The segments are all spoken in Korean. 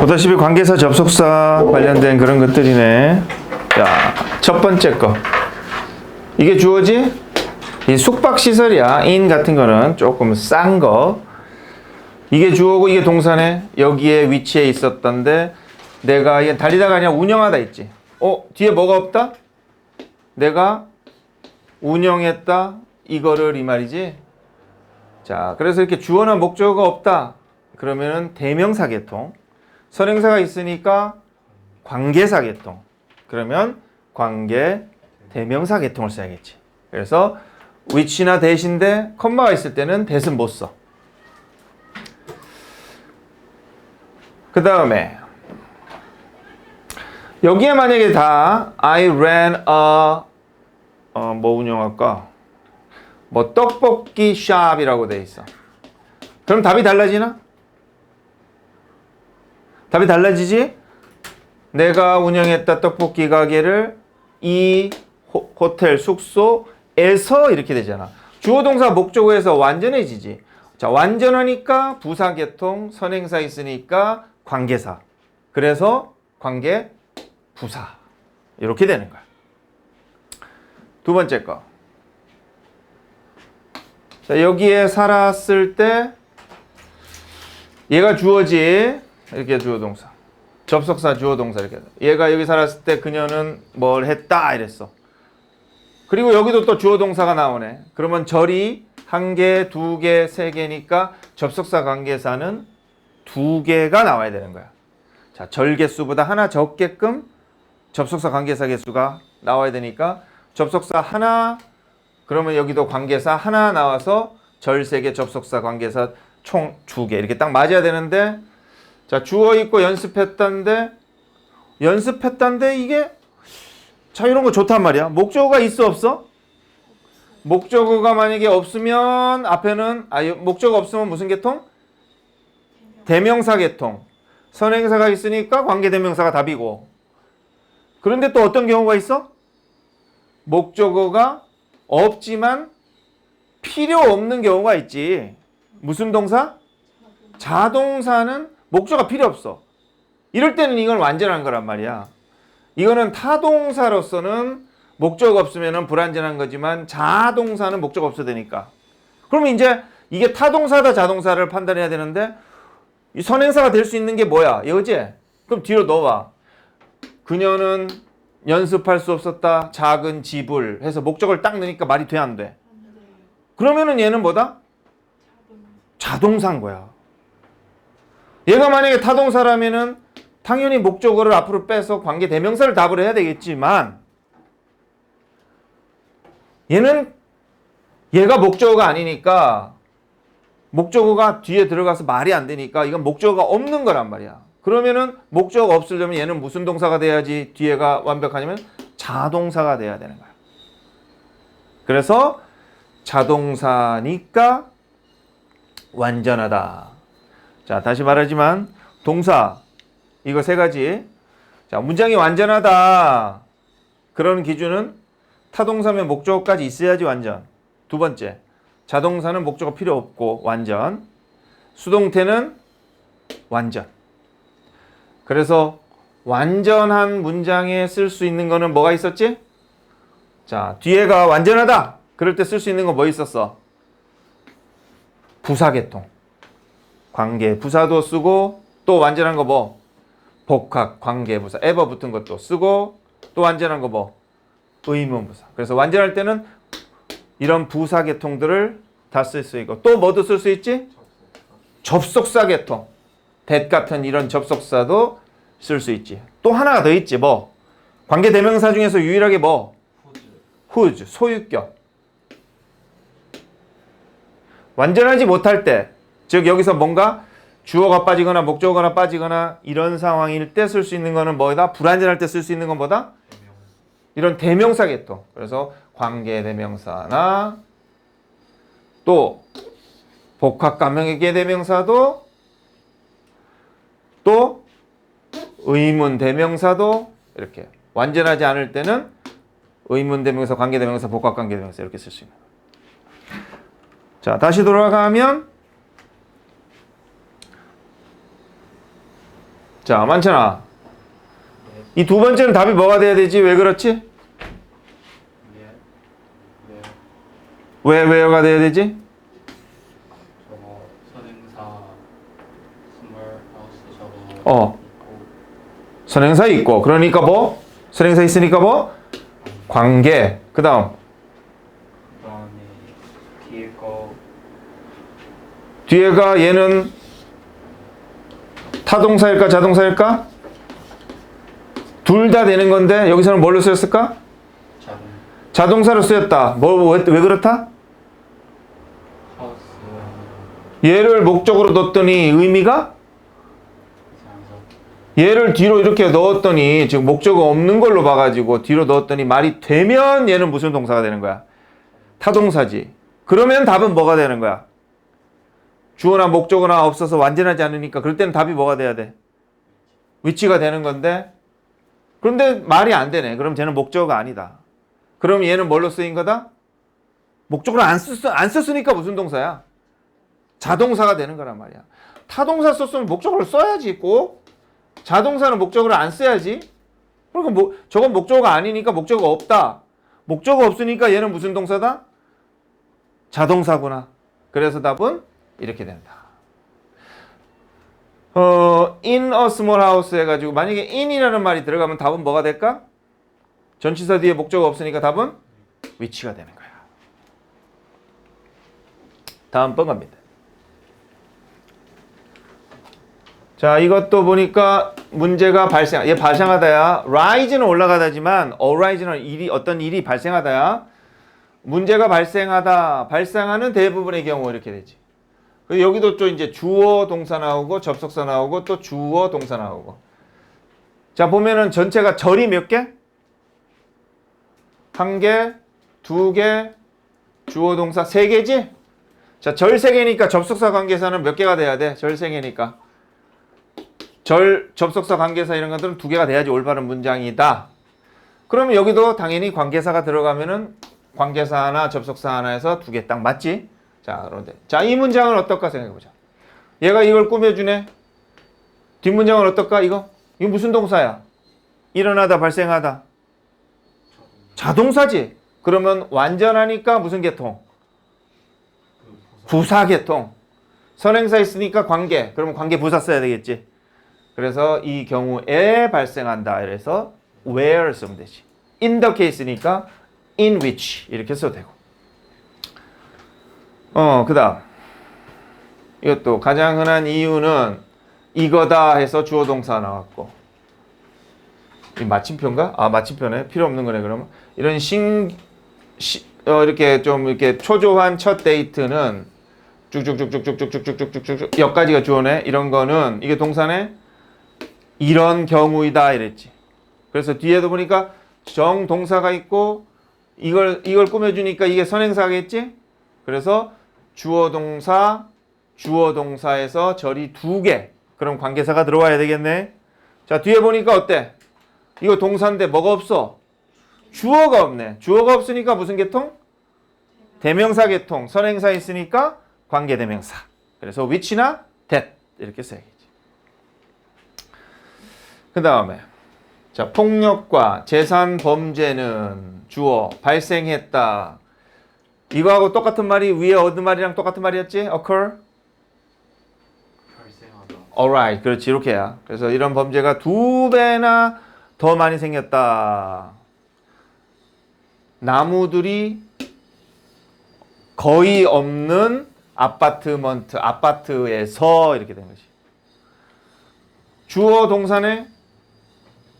보다시피 관계사 접속사 관련된 그런 것들이네. 자, 첫 번째 거. 이게 주어지? 이 숙박시설이야. 인 같은 거는 조금 싼 거. 이게 주어고 이게 동사네. 여기에 위치해 있었던데 내가 이게 달리다가 그냥 운영하다 있지. 어, 뒤에 뭐가 없다? 내가 운영했다. 이거를 이 말이지. 자, 그래서 이렇게 주어나 목적어가 없다. 그러면은 대명사 계통. 선행사가 있으니까 관계사 계통. 그러면 관계 대명사 계통을 써야겠지. 그래서 which나 대신데 컴마가 있을 때는 대은 못 써. 그 다음에 여기에 만약에 다 I ran a 어, 뭐 운영할까? 뭐 떡볶이 샵이라고 돼 있어. 그럼 답이 달라지나? 답이 달라지지? 내가 운영했다 떡볶이 가게를 이 호, 호텔 숙소에서 이렇게 되잖아. 주어 동사 목적어에서 완전해지지. 자, 완전하니까 부사 계통, 선행사 있으니까 관계사. 그래서 관계 부사. 이렇게 되는 거야. 두 번째 거. 자, 여기에 살았을 때 얘가 주어지 이렇게 주어 동사. 접속사 주어 동사 이렇게. 얘가 여기 살았을 때 그녀는 뭘 했다 이랬어. 그리고 여기도 또 주어 동사가 나오네. 그러면 절이 한 개, 두 개, 세 개니까 접속사 관계사는 두 개가 나와야 되는 거야. 자, 절 개수보다 하나 적게끔 접속사 관계사 개수가 나와야 되니까 접속사 하나 그러면 여기도 관계사 하나 나와서 절 세 개 접속사 관계사 총 두 개 이렇게 딱 맞아야 되는데 자 주어 있고 연습했다는데 연습했다는데 이게 자 이런 거 좋단 말이야 목적어가 있어 없어? 목적어가 만약에 없으면 앞에는 아 목적어 없으면 무슨 계통? 대명사 계통 선행사가 있으니까 관계 대명사가 답이고 그런데 또 어떤 경우가 있어? 목적어가 없지만 필요 없는 경우가 있지. 무슨 동사? 자동사는 목적어가 필요 없어. 이럴 때는 이건 완전한 거란 말이야. 이거는 타동사로서는 목적어 없으면 불완전한 거지만 자동사는 목적어 없어야 되니까. 그러면 이제 이게 타동사다 자동사를 판단해야 되는데 이 선행사가 될 수 있는 게 뭐야? 여제. 그럼 뒤로 넣어봐. 그녀는 연습할 수 없었다. 작은 집을 해서 목적을 딱 넣으니까 말이 돼 안 돼? 그러면은 얘는 뭐다? 자동사인 거야. 얘가 만약에 타동사라면은 당연히 목적어를 앞으로 빼서 관계 대명사를 답을 해야 되겠지만 얘는 얘가 목적어가 아니니까 목적어가 뒤에 들어가서 말이 안 되니까 이건 목적어가 없는 거란 말이야. 그러면은 목적어가 없으려면 얘는 무슨 동사가 돼야지 뒤에가 완벽하냐면 자동사가 돼야 되는 거야. 그래서 자동사니까 완전하다. 자, 다시 말하지만 동사 이거 세 가지. 자, 문장이 완전하다. 그런 기준은 타동사면 목적어까지 있어야지 완전. 두 번째. 자동사는 목적어 필요 없고 완전. 수동태는 완전. 그래서 완전한 문장에 쓸 수 있는 거는 뭐가 있었지? 자, 뒤에가 완전하다. 그럴 때 쓸 수 있는 거뭐 있었어? 부사계통. 관계 부사도 쓰고 또 완전한 거 뭐? 복합 관계 부사 ever 붙은 것도 쓰고 또 완전한 거 뭐? 의문 부사. 그래서 완전할 때는 이런 부사 계통들을 다 쓸 수 있고 또 뭐도 쓸 수 있지? 접속사 계통. that 같은 이런 접속사도 쓸 수 있지. 또 하나가 더 있지. 뭐? 관계 대명사 중에서 유일하게 뭐? whose 소유격. 완전하지 못할 때, 즉 여기서 뭔가 주어가 빠지거나 목적어가 빠지거나 이런 상황일 때 쓸 수 있는 거는 뭐다? 불완전할 때 쓸 수 있는 건 뭐다? 이런 대명사 계통. 그래서 관계 대명사나 또 복합 가명의 대명사도 또 의문 대명사도 이렇게 완전하지 않을 때는 의문 대명사, 관계 대명사, 복합 관계 대명사 이렇게 쓸 수 있는 거예요. 자, 다시 돌아가면 자, 많잖아. 이 두 번째는 답이 뭐가 돼야 되지? 왜 그렇지? 예. 왜? 왜, 왜가 돼야 되지? 저거 선행사 스몰 하우스 저거 어. 선행사 있고. 그러니까 뭐? 선행사 있으니까 뭐? 관계. 그 다음. 그다음에 뒤에 거 뒤에가 얘는 타동사일까 자동사일까? 둘 다 되는 건데 여기서는 뭘로 쓰였을까? 작은 자동 사로 쓰였다. 뭐, 왜, 왜 그렇다? 얘를 목적으로 뒀더니 의미가 얘를 뒤로 이렇게 넣었더니 지금 목적어 없는 걸로 봐가지고 뒤로 넣었더니 말이 되면 얘는 무슨 동사가 되는 거야? 타동사지. 그러면 답은 뭐가 되는 거야? 주어나 목적어나 없어서 완전하지 않으니까 그럴 때는 답이 뭐가 돼야 돼? 위치가 되는 건데 그런데 말이 안 되네. 그럼 쟤는 목적어가 아니다. 그럼 얘는 뭘로 쓰인 거다? 목적어를 안, 쓰, 안 썼으니까 무슨 동사야? 자동사가 되는 거란 말이야. 타동사 썼으면 목적어를 써야지 꼭. 자동사는 목적어를 안 써야지. 그러니까 뭐 저건 목적어가 아니니까 목적어 없다. 목적어 없으니까 얘는 무슨 동사다? 자동사구나. 그래서 답은 이렇게 된다. 어, in a small house 해가지고 만약에 in이라는 말이 들어가면 답은 뭐가 될까? 전치사 뒤에 목적어 없으니까 답은 위치가 되는 거야. 다음 번 갑니다. 자, 이것도 보니까 문제가 발생, 얘 발생하다야. rise는 올라가다지만 arise는 일이 어떤 일이 발생하다야. 문제가 발생하다, 발생하는 대부분의 경우 이렇게 되지. 여기도 또 이제 주어 동사 나오고 접속사 나오고 또 주어 동사 나오고. 자, 보면은 전체가 절이 몇 개? 한 개, 두 개, 주어 동사 세 개지? 자, 절 세 개니까 접속사 관계사는 몇 개가 돼야 돼? 절 세 개니까. 절, 접속사, 관계사 이런 것들은 두 개가 돼야지 올바른 문장이다. 그러면 여기도 당연히 관계사가 들어가면은 관계사 하나, 접속사 하나에서 두 개 딱 맞지? 자, 그런데 자, 이 문장은 어떨까 생각해 보자. 얘가 이걸 꾸며주네. 뒷문장은 어떨까? 이거? 이거 무슨 동사야? 일어나다, 발생하다. 자동사지. 그러면 완전하니까 무슨 계통? 부사 계통. 선행사 있으니까 관계. 그러면 관계 부사 써야 되겠지. 그래서 이 경우에 발생한다. 이래서 where 쓰면 되지. in the case니까 in which 이렇게 써도 되고. 어, 그다음. 이것도 가장 흔한 이유는 이거다 해서 주어 동사 나왔고. 이 마침표인가? 아, 마침표네. 필요 없는 거네, 그러면. 이런 신, 시, 어, 이렇게 좀 이렇게 초조한 첫 데이트는 쭉쭉쭉쭉쭉쭉쭉쭉쭉쭉 여기까지가 주어네. 이런 거는 이게 동사네. 이런 경우이다 이랬지. 그래서 뒤에도 보니까 정 동사가 있고 이걸 이걸 꾸며주니까 이게 선행사겠지. 그래서 주어 동사 주어 동사에서 절이 두 개. 그럼 관계사가 들어와야 되겠네. 자 뒤에 보니까 어때? 이거 동사인데 뭐가 없어? 주어가 없네. 주어가 없으니까 무슨 계통? 대명사 계통. 선행사 있으니까 관계 대명사. 그래서 which나 that 이렇게 써야겠지. 그 다음에 자 폭력과 재산 범죄는 주어 발생했다. 이거하고 똑같은 말이 위에 어느 말이랑 똑같은 말이었지? occur. 발생하다 alright. 그렇지 이렇게 해야. 그래서 이런 범죄가 두 배나 더 많이 생겼다. 나무들이 거의 없는 아파트먼트, 아파트에서 이렇게 된 것이. 주어 동사네,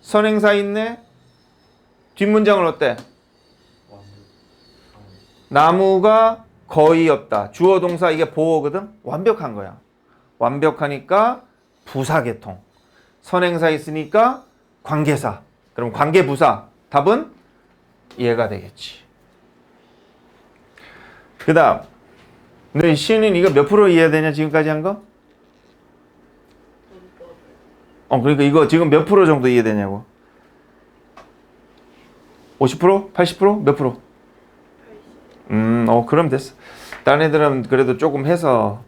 선행사 있네, 뒷문장은 어때? 나무가 거의 없다. 주어 동사 이게 보어거든? 완벽한 거야. 완벽하니까 부사계통. 선행사 있으니까 관계사. 그럼 관계부사. 답은 얘가 되겠지. 그 다음. 근데 시는 이거 몇 프로 이해되냐 지금까지 한 거? 어 그러니까 이거 지금 몇 프로 정도 이해되냐고 50%? 80%? 몇 프로? 음, 어, 그럼 됐어. 다른 애들은 그래도 조금 해서.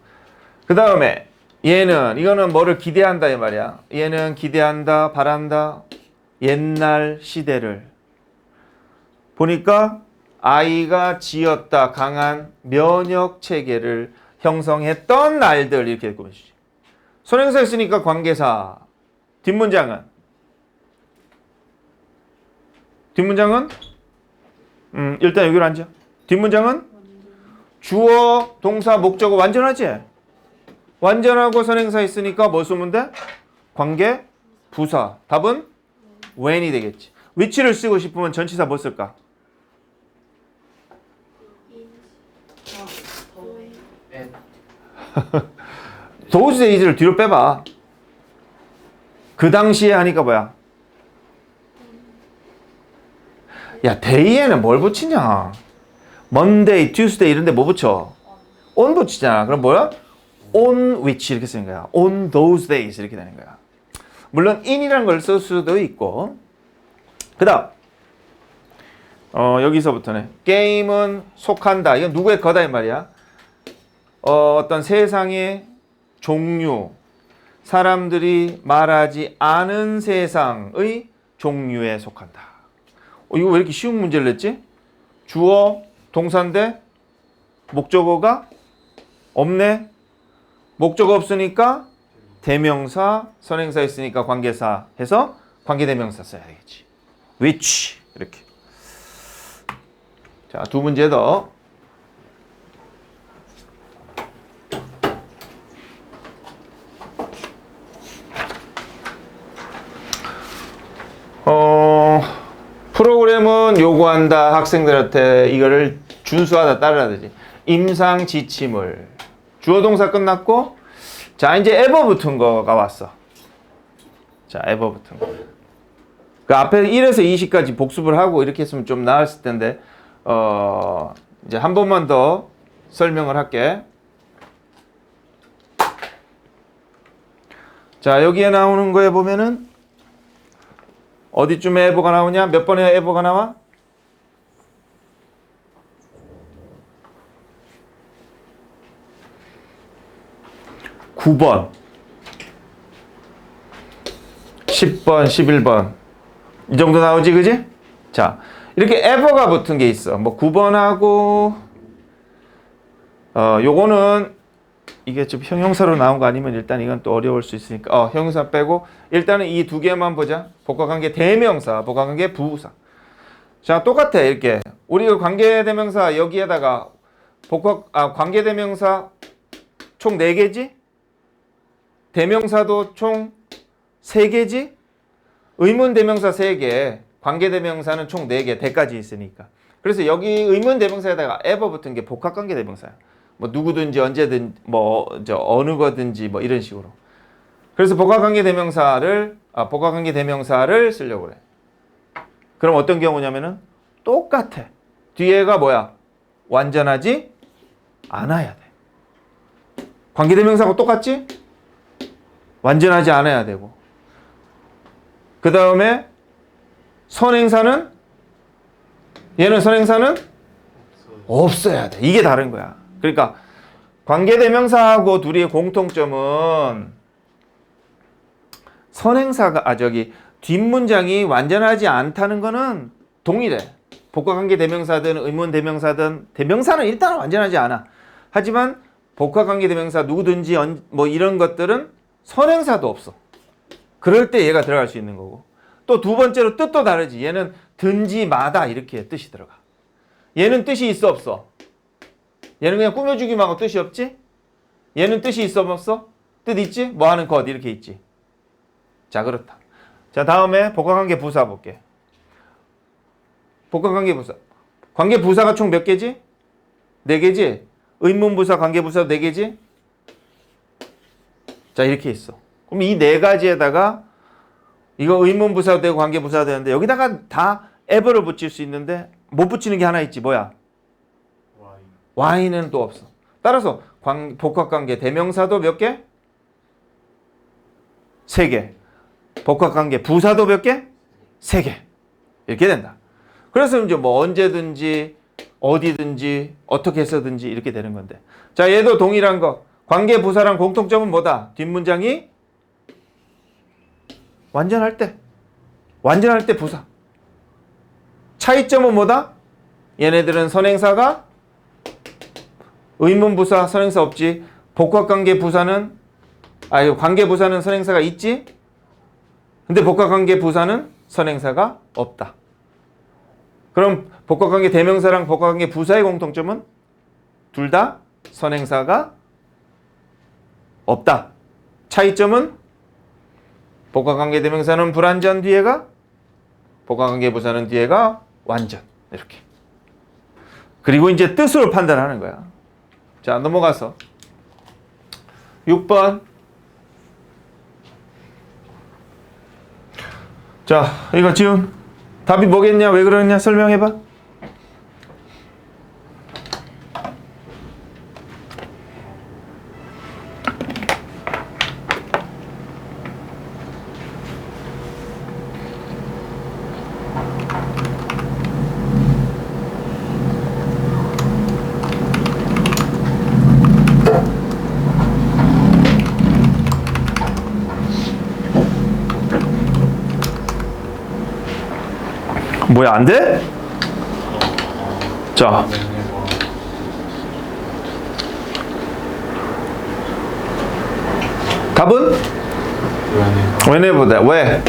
그 다음에, 얘는 이거는 뭐를 기대한다 이 말이야. 얘는 기대한다, 바란다. 옛날 시대를 보니까 아이가 지었다 강한 면역 체계를 형성했던 날들 이렇게 꾸며주지. 선행사 했으니까 관계사. 뒷문장은 뒷문장은 음, 일단 여기로 앉아. 뒷문장은 주어, 동사, 목적어 완전하지? 완전하고 선행사 있으니까 뭐 쓰면 돼? 관계, 부사. 답은 when이 되겠지. which를 쓰고 싶으면 전치사 뭐 쓸까? 엔 those days를 뒤로 빼봐. 그 당시에 하니까 뭐야? 야, day에는 뭘 붙이냐? Monday, Tuesday 이런 데 뭐 붙여? on 붙이잖아. 그럼 뭐야? on which 이렇게 쓰는 거야. on those days 이렇게 되는 거야. 물론 in이라는 걸 쓸 수도 있고. 그다음 어, 여기서부터는 게임은 속한다. 이건 누구의 거다 이 말이야. 어, 어떤 세상의 종류, 사람들이 말하지 않은 세상의 종류에 속한다. 어, 이거 왜 이렇게 쉬운 문제를 냈지? 주어, 동사인데 목적어가 없네. 목적어 없으니까 대명사, 선행사 있으니까 관계사 해서 관계대명사 써야 되겠지. which 이렇게. 자, 두 문제 더. 어, 프로그램은 요구한다 학생들한테 이거를 준수하다 따르라 되지. 임상 지침을 주어 동사 끝났고 자 이제 에버 붙은 거가 왔어. 자 에버 붙은 거. 그 앞에 1에서 20까지 복습을 하고 이렇게 했으면 좀 나았을 텐데 어 이제 한 번만 더 설명을 할게. 자 여기에 나오는 거에 보면은 어디쯤에 에버가 나오냐? 몇 번에 에버가 나와? 구번 10번, 11번. 이 정도 나오지, 그지? 자, 이렇게 에버가 붙은 게 있어. 뭐 9번하고 어, 요거는 이게 좀 형용사로 나온 거 아니면 일단 이건 또 어려울 수 있으니까 어, 형용사 빼고 일단은 이 두 개만 보자. 복합관계 대명사, 복합관계 부사. 자, 똑같아 이렇게. 우리가 관계대명사 여기에다가 복합 아 관계대명사 총 4개지? 대명사도 총 3개지? 의문 대명사 3개, 관계 대명사는 총 4개, 대까지 있으니까. 그래서 여기 의문 대명사에다가 ever 붙은 게 복합 관계 대명사야. 뭐 누구든지 언제든 뭐저 어느 거든지 뭐 이런 식으로. 그래서 복합 관계 대명사를 아 복합 관계 대명사를 쓰려고 그래. 그럼 어떤 경우냐면은 똑같아. 뒤에가 뭐야? 완전하지 않아야 돼. 관계 대명사하고 똑같지? 완전하지 않아야 되고. 그 다음에 선행사는 얘는 선행사는 없어야 돼. 이게 다른 거야. 그러니까 관계대명사하고 둘이의 공통점은 선행사가 아 저기 뒷문장이 완전하지 않다는 거는 동일해. 복합관계 대명사든 의문 대명사든 대명사는 일단은 완전하지 않아. 하지만 복합관계 대명사 누구든지 언- 뭐 이런 것들은 선행사도 없어. 그럴 때 얘가 들어갈 수 있는 거고. 또 두 번째로 뜻도 다르지. 얘는 든지 마다 이렇게 뜻이 들어가. 얘는 뜻이 있어 없어? 얘는 그냥 꾸며주기만 하고 뜻이 없지? 얘는 뜻이 있어 없어? 뜻 있지? 뭐 하는 것 이렇게 있지. 자 그렇다. 자 다음에 복합관계 부사 볼게. 복합관계 부사. 관계 부사가 총 몇 개지? 네 개지? 의문 부사, 관계 부사 네 개지? 자 이렇게 있어. 그럼 이 네 가지에다가 이거 의문 부사 되고 관계 부사 되는데 여기다가 다 에버를 붙일 수 있는데 못 붙이는 게 하나 있지 뭐야? 와인 Y는 또 없어. 따라서 관, 복합 관계 대명사도 몇 개? 세 개. 복합 관계 부사도 몇 개? 세 개. 이렇게 된다. 그래서 이제 뭐 언제든지 어디든지 어떻게 해서든지 이렇게 되는 건데. 자, 얘도 동일한 거. 관계 부사랑 공통점은 뭐다? 뒷문장이 완전할 때. 완전할 때 부사. 차이점은 뭐다? 얘네들은 선행사가 의문 부사 선행사 없지. 복합 관계 부사는 아니 관계 부사는 선행사가 있지. 근데 복합 관계 부사는 선행사가 없다. 그럼 복합 관계 대명사랑 복합 관계 부사의 공통점은 둘 다 선행사가 없다. 차이점은 복합관계 대명사는 불완전 뒤에가 복합관계 부사는 뒤에가 완전. 이렇게. 그리고 이제 뜻으로 판단하는 거야. 자 넘어가서. 6번. 자 이거 지금 답이 뭐겠냐? 왜 그러냐? 설명해봐 뭐야 안 돼? 자. 답은? whenever다 왜?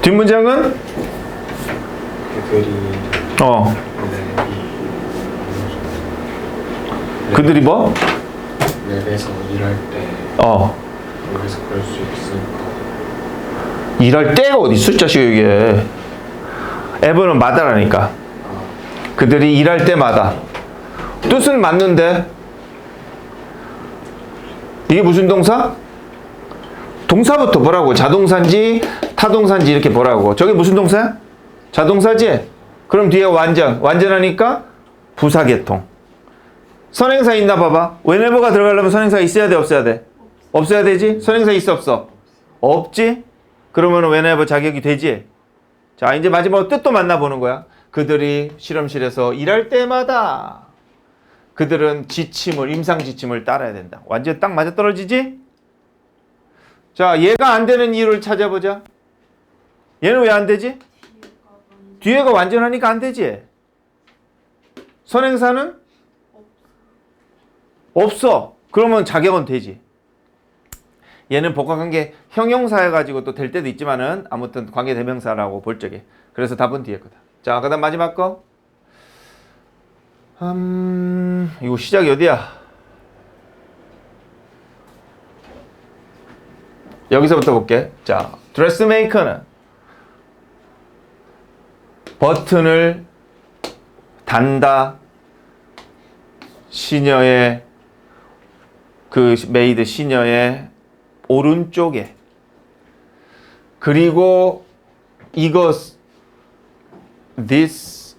뒷문장은? 그들이 어. 네, 그들이 뭐? 랩에서 일할 때 어. 여기서 그럴 수 있으니까 일할 때가 어디 있어 자식 이게 에버는 마다라니까 그들이 일할 때마다 뜻은 맞는데 이게 무슨 동사? 동사부터 보라고 자동사인지 타동사인지 이렇게 보라고 저게 무슨 동사야? 자동사지? 그럼 뒤에 완전 완전하니까 부사계통 선행사 있나 봐봐 whenever가 들어가려면 선행사 있어야 돼 없어야 돼? 없어야 되지? 선행사 있어 없어? 없지? 그러면 whenever 자격이 되지? 자 이제 마지막으로 뜻도 만나보는 거야. 그들이 실험실에서 일할 때마다 그들은 지침을 임상 지침을 따라야 된다. 완전 딱 맞아떨어지지? 자 얘가 안 되는 이유를 찾아보자. 얘는 왜 안 되지? 뒤에가 완전하니까 안 되지. 선행사는? 없어. 그러면 자격은 되지 얘는 복합관계 형용사여가지고 또 될 때도 있지만은 아무튼 관계 대명사라고 볼 적에 그래서 답은 뒤에 거다. 자 그다음 마지막 거. 음 이거 시작이 어디야? 여기서부터 볼게. 자 드레스메이커는 버튼을 단다 시녀의 그 메이드 시녀의 오른쪽에 그리고 이것 this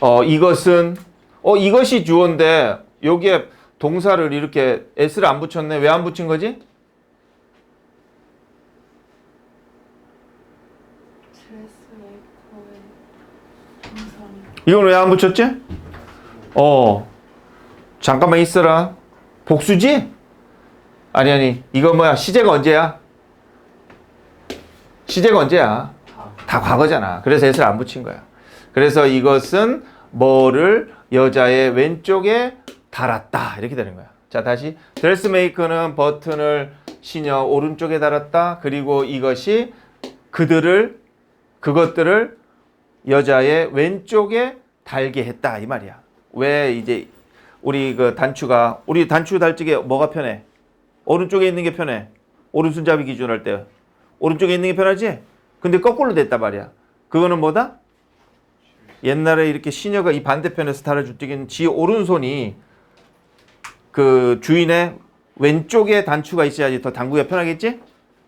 어 이것은 어 이것이 주어인데 여기에 동사를 이렇게 s를 안 붙였네 왜 안 붙인 거지? 이건 왜 안 붙였지? 어 잠깐만 있어라 복수지? 아니 아니 이거 뭐야 시제가 언제야? 시제가 언제야? 다 과거잖아. 그래서 s를 안 붙인 거야. 그래서 이것은 뭐를 여자의 왼쪽에 달았다. 이렇게 되는 거야. 자, 다시. 드레스메이커는 버튼을 시녀 오른쪽에 달았다. 그리고 이것이 그들을, 그것들을 여자의 왼쪽에 달게 했다. 이 말이야. 왜 이제 우리 그 단추가, 우리 단추 달 적에 뭐가 편해? 오른쪽에 있는 게 편해. 오른손잡이 기준 할 때. 오른쪽에 있는 게 편하지? 근데 거꾸로 됐단 말이야. 그거는 뭐다? 옛날에 이렇게 시녀가 이 반대편에서 달아줄 때는 지 오른손이 그 주인의 왼쪽에 단추가 있어야지 더 당구가 편하겠지?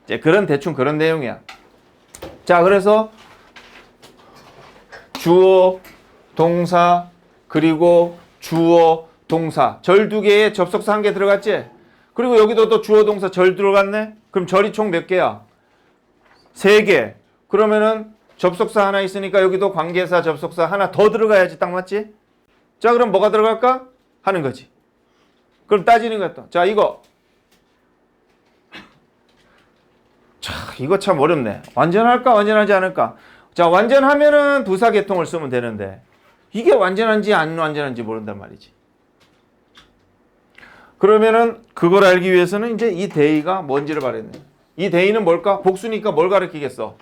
이제 그런 대충 그런 내용이야. 자, 그래서 주어, 동사, 그리고 주어, 동사. 절 두 개에 접속사 한 개 들어갔지? 그리고 여기도 또 주어, 동사, 절 들어갔네? 그럼 절이 총 몇 개야? 세 개. 그러면은 접속사 하나 있으니까 여기도 관계사, 접속사 하나 더 들어가야지 딱 맞지? 자, 그럼 뭐가 들어갈까? 하는 거지. 그럼 따지는 거야 또. 자, 이거. 자, 이거 참 어렵네. 완전할까, 완전하지 않을까? 자, 완전하면은 부사 계통을 쓰면 되는데, 이게 완전한지 안 완전한지 모른단 말이지. 그러면은 그걸 알기 위해서는 이제 이 대의가 뭔지를 말했네. 이 대의는 뭘까? 복수니까 뭘 가리키겠어?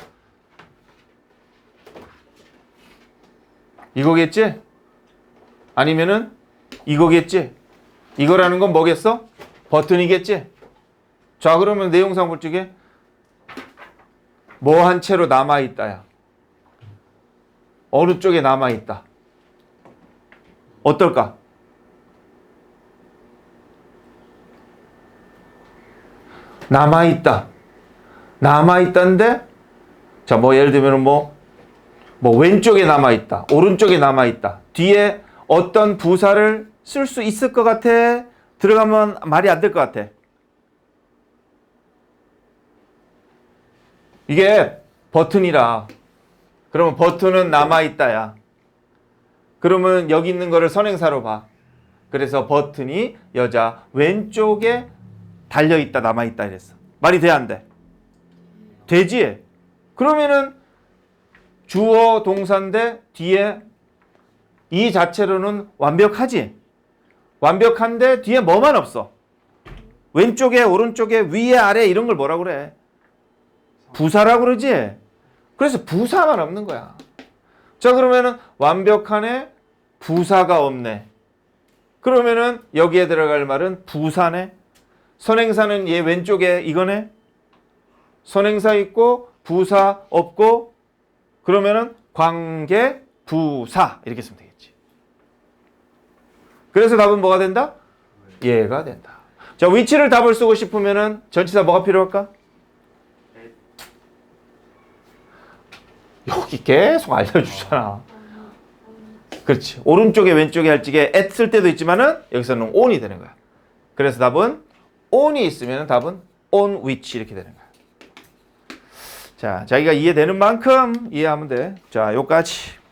이거겠지? 아니면은 이거겠지? 이거라는 건 뭐겠어? 버튼이겠지? 자, 그러면 내용상 볼 적에 뭐 한 채로 남아 있다야. 어느 쪽에 남아 있다. 어떨까? 남아 있다. 남아 있다는데 자, 뭐 예를 들면 뭐 뭐 왼쪽에 남아 있다. 오른쪽에 남아 있다. 뒤에 어떤 부사를 쓸 수 있을 것 같아. 들어가면 말이 안 될 것 같아. 이게 버튼이라. 그러면 버튼은 남아 있다야. 그러면 여기 있는 거를 선행사로 봐. 그래서 버튼이 여자 왼쪽에 달려 있다 남아 있다 이랬어. 말이 돼 안 돼? 되지. 그러면은 주어 동사인데 뒤에 이 자체로는 완벽하지. 완벽한데 뒤에 뭐만 없어. 왼쪽에 오른쪽에 위에 아래 이런 걸 뭐라 그래? 부사라고 그러지. 그래서 부사만 없는 거야. 자 그러면은 완벽하네 부사가 없네. 그러면은 여기에 들어갈 말은 부사네. 선행사는 얘 왼쪽에 이거네. 선행사 있고 부사 없고 그러면은 관계 부사 이렇게 쓰면 되겠지. 그래서 답은 뭐가 된다? 얘가 된다. 자 위치를 답을 쓰고 싶으면은 전치사 뭐가 필요할까? 여기 계속 알려주잖아. 그렇지. 오른쪽에 왼쪽에 할 적에 at 쓸 때도 있지만은 여기서는 on이 되는 거야. 그래서 답은 on이 있으면 답은 on which 이렇게 되는 거야. 자, 자기가 이해되는 만큼 이해하면 돼. 자, 요까지.